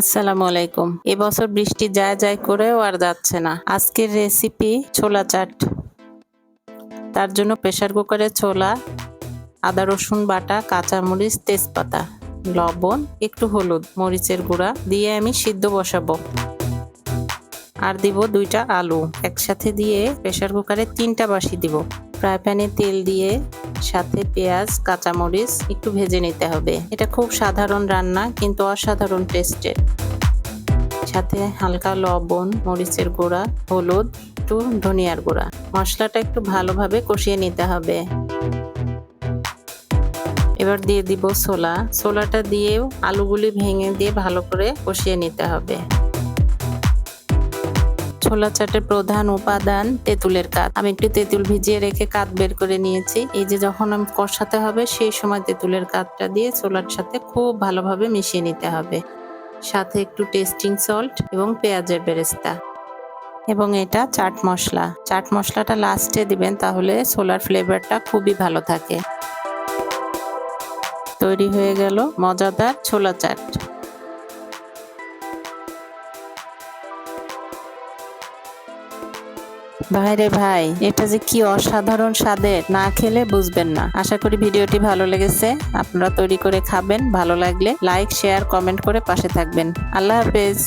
আসসালামু আলাইকুম। এবছর বৃষ্টি যায় যায় করেও আর যাচ্ছে না। আজকের রেসিপি ছোলা চাট। তার জন্য প্রেসার কুকারে ছোলা, আদা রসুন বাটা, কাঁচামরিচ, তেজপাতা, লবণ, একটু হলুদ, মরিচের গুঁড়া দিয়ে আমি সিদ্ধ বসাবো। আর দিব দুইটা আলু। একসাথে দিয়ে প্রেসার কুকারে তিনটা বাসি দিব। ফ্রাই প্যানে তেল দিয়ে সাথে পেঁয়াজ, কাঁচামরিচ একটু ভেজে নিতে হবে। এটা খুব সাধারণ রান্না, কিন্তু অসাধারণ টেস্টের। সাথে হালকা লবণ, মরিচের গুঁড়া, হলুদ, একটু ধনিয়ার গুঁড়া। মশলাটা একটু ভালোভাবে কষিয়ে নিতে হবে। এবার দিয়ে দিব ছোলা। ছোলাটা দিয়েও আলুগুলি ভেঙে দিয়ে ভালো করে কষিয়ে নিতে হবে। ছোলা চাটের প্রধান উপাদান তেঁতুলের কাঠ। আমি একটু তেঁতুল ভিজিয়ে রেখে কাঠ বের করে নিয়েছি। এই যে যখন আমি কষাতে হবে, সেই সময় তেঁতুলের কাঠটা দিয়ে ছোলার সাথে খুব ভালোভাবে মিশিয়ে নিতে হবে। সাথে একটু টেস্টিং সল্ট এবং পেঁয়াজের বেরেস্তা। এবং এটা চাট মশলা। চাট মশলাটা লাস্টে দিবেন, তাহলে ছোলার ফ্লেভারটা খুবই ভালো থাকে। তৈরি হয়ে গেল মজাদার ছোলা চাট। ভাইরে ভাই, এটা যে কি অসাধারণ স্বাদের, না খেলে বুঝবেন না। আশা করি ভিডিওটি ভালো লেগেছে। আপনারা তৈরি করে খাবেন, ভালো লাগলে লাইক, শেয়ার, কমেন্ট করে পাশে থাকবেন। আল্লাহ হাফেজ।